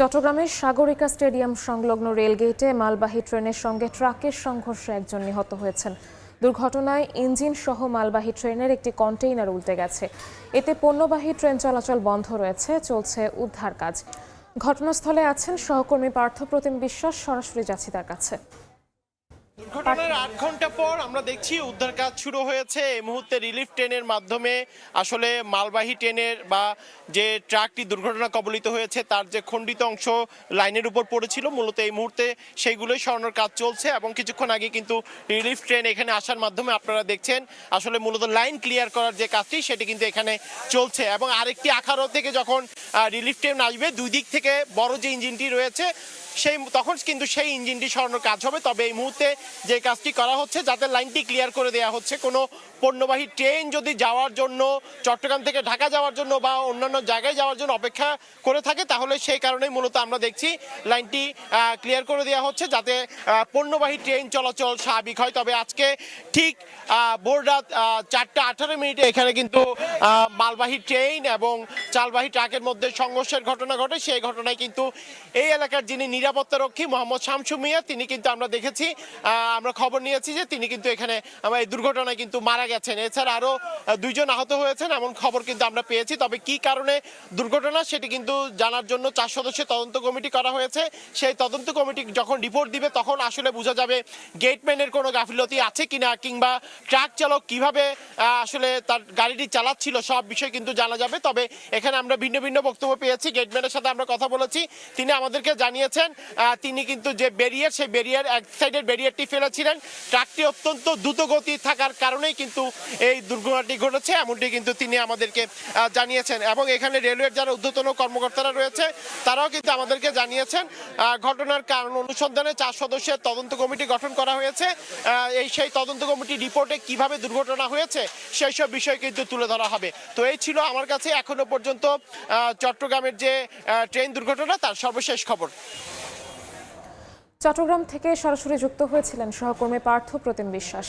চট্টগ্রামের সাগরিকা স্টেডিয়াম সংলগ্ন রেলগেটে মালবাহী ট্রেনের সঙ্গে ট্রাকের সংঘর্ষে একজন নিহত হয়েছেন। দুর্ঘটনায় ইঞ্জিন সহ মালবাহী ট্রেনের একটি কন্টেইনার উল্টে গেছে। এতে পণ্যবাহী ট্রেন চলাচল বন্ধ রয়েছে, চলছে উদ্ধার কাজ। ঘটনাস্থলে আছেন সহকর্মী পার্থপ্রতিম বিশ্বাস, সরাসরি যাচ্ছি তার কাছে। দুর্ঘটনার আট ঘণ্টা পর আমরা দেখছি উদ্ধার কাজ শুরু হয়েছে। এই মুহূর্তে রিলিফ ট্রেনের মাধ্যমে আসলে মালবাহী ট্রেনের বা যে ট্রাকটি দুর্ঘটনা কবলিত হয়েছে, তার যে খণ্ডিত অংশ লাইনের উপর পড়েছিল, মূলত এই মুহূর্তে সেইগুলোই সরানোর কাজ চলছে এবং কিছুক্ষণ আগে কিন্তু রিলিফ ট্রেন এখানে আসার মাধ্যমে আপনারা দেখছেন, আসলে মূলত লাইন ক্লিয়ার করার যে কাজটি, সেটি কিন্তু এখানে চলছে এবং আরেকটি আখারো থেকে যখন রিলিফ ট্রেন আসবে। দুই দিক থেকে বড় যে ইঞ্জিনটি রয়েছে, সেই তখন কিন্তু সেই ইঞ্জিনটি সরানোর কাজ হবে। তবে এই মুহূর্তে যে কাজটি করা হচ্ছে, যাতে লাইনটি ক্লিয়ার করে দেওয়া হচ্ছে, কোনো পণ্যবাহী ট্রেন যদি যাওয়ার জন্য, চট্টগ্রাম থেকে ঢাকা যাওয়ার জন্য বা অন্যান্য জায়গায় যাওয়ার জন্য অপেক্ষা করে থাকে, তাহলে সেই কারণেই মূলত আমরা দেখছি লাইনটি ক্লিয়ার করে দেওয়া হচ্ছে, যাতে পণ্যবাহী ট্রেন চলাচল স্বাভাবিক হয়। তবে আজকে ঠিক ভোর রাত চারটা আঠারো মিনিটে এখানে কিন্তু মালবাহী ট্রেন এবং চালবাহী ট্রাকের মধ্যে সংঘর্ষের ঘটনা ঘটে, সেই ঘটনায় কিন্তু এই এলাকার যিনি নিরাপত্তা রক্ষী মোহাম্মদ শামসু মিয়া, তিনি কিন্তু আমরা দেখেছি আমরা খবর নিয়েছি যে তিনি কিন্তু এখানে আমার এই দুর্ঘটনায় কিন্তু মারা গেছেন। এছাড়া আরও দুইজন আহত হয়েছেন, এমন খবর কিন্তু আমরা পেয়েছি। তবে কি কারণে দুর্ঘটনা সেটি কিন্তু জানার জন্য চার সদস্যের তদন্ত কমিটি করা হয়েছে। সেই তদন্ত কমিটি যখন রিপোর্ট দিবে, তখন আসলে বোঝা যাবে গেটম্যানের কোনো গাফিলতি আছে কিনা, কিংবা ট্রাক চালক কীভাবে আসলে তার গাড়িটি চালাচ্ছিল, সব বিষয় কিন্তু জানা যাবে। তবে এখানে আমরা ভিন্ন ভিন্ন বক্তব্য পেয়েছি। গেটম্যানের সাথে আমরা কথা বলেছি। তিনি আমাদেরকে জানিয়েছেন তিনি কিন্তু যে ব্যারিয়ার সেই ব্যারিয়ার এক সাইডের ব্যারিয়ারটি ফেলেছিলেন। ট্রাকটি অত্যন্ত দ্রুত গতি থাকার কারণেই কিন্তু এই দুর্ঘটনাটি ঘটেছে, এমনটি কিন্তু তিনি আমাদেরকে জানিয়েছেন। এবং এখানে রেলওয়ের যারা ঊর্ধ্বতন কর্মকর্তারা রয়েছে, তারাও কিন্তু আমাদেরকে জানিয়েছেন ঘটনার কারণ অনুসন্ধানে চার সদস্যের তদন্ত কমিটি গঠন করা হয়েছে। এই সেই তদন্ত কমিটি রিপোর্টে কীভাবে দুর্ঘটনা হয়েছে সেই সব বিষয় কিন্তু তুলে ধরা হবে। তো এই ছিল আমার কাছে এখনও পর্যন্ত চট্টগ্রামের যে ট্রেন দুর্ঘটনা, তার সর্বশেষ খবর। চট্টগ্রাম থেকে সরাসরি যুক্ত হয়েছিলেন সহকর্মী পার্থ প্রতিম বিশ্বাস।